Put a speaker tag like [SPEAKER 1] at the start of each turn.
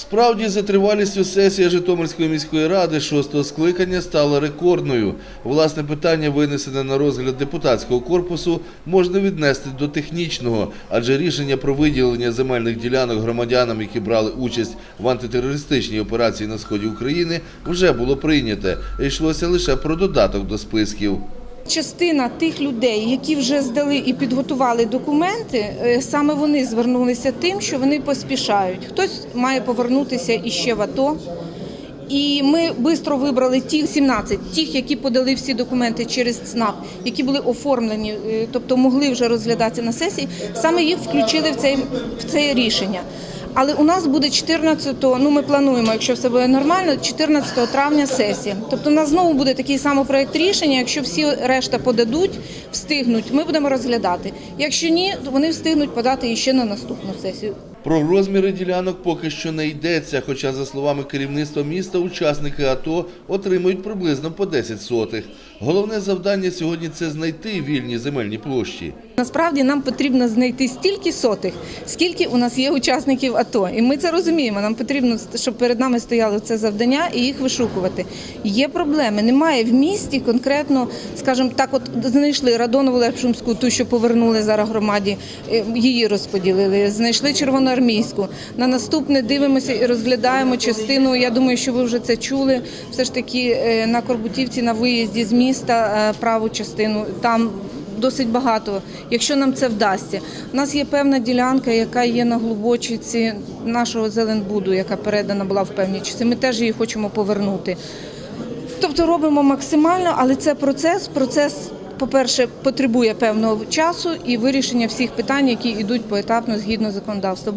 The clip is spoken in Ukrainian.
[SPEAKER 1] Справді, за тривалістю сесія Житомирської міської ради шостого скликання стала рекордною. Власне питання, винесене на розгляд депутатського корпусу, можна віднести до технічного, адже рішення про виділення земельних ділянок громадянам, які брали участь в антитерористичній операції на сході України, вже було прийняте. Йшлося лише про додаток до списків.
[SPEAKER 2] Частина тих людей, які вже здали і підготували документи, е, саме вони звернулися тим, що вони поспішають. Хтось має повернутися іще в АТО. І ми швидко вибрали ті 17, тих, які подали всі документи через ЦНАП, які були оформлені, е, тобто могли вже розглядатися на сесії. Саме їх включили в це, в це рішення. Але у нас буде 14, ну ми плануємо, якщо все буде нормально, 14 травня сесія. Тобто у нас знову буде такий самий проект рішення. Якщо всі решта подадуть, встигнуть, ми будемо розглядати. Якщо ні, то вони встигнуть подати іще на наступну сесію.
[SPEAKER 1] Про розміри ділянок поки що не йдеться, хоча, за словами керівництва міста, учасники АТО отримують приблизно по 10 сотих. Головне завдання сьогодні це знайти вільні земельні площі.
[SPEAKER 2] Насправді нам потрібно знайти стільки сотих, скільки у нас є учасників АТО. І ми це розуміємо. Нам потрібно, щоб перед нами стояло це завдання і їх вишукувати. Є проблеми. Немає в місті конкретно, скажімо так, от знайшли Радонову Лепшумську, ту, що повернули зараз громаді, е, її розподілили. Знайшли червоноармійську. На наступне дивимося і розглядаємо частину. Я думаю, що ви вже це чули. Все ж таки е, на Корбутівці на виїзді з міста е, праву частину там досить багато, якщо нам це вдасться. У нас є певна ділянка, яка є на глибочиці нашого Зеленбуду, яка передана була в певні часи. Ми теж її хочемо повернути. Тобто робимо максимально, але це процес. Процес, по-перше, потребує певного часу і вирішення всіх питань, які йдуть поетапно згідно законодавства.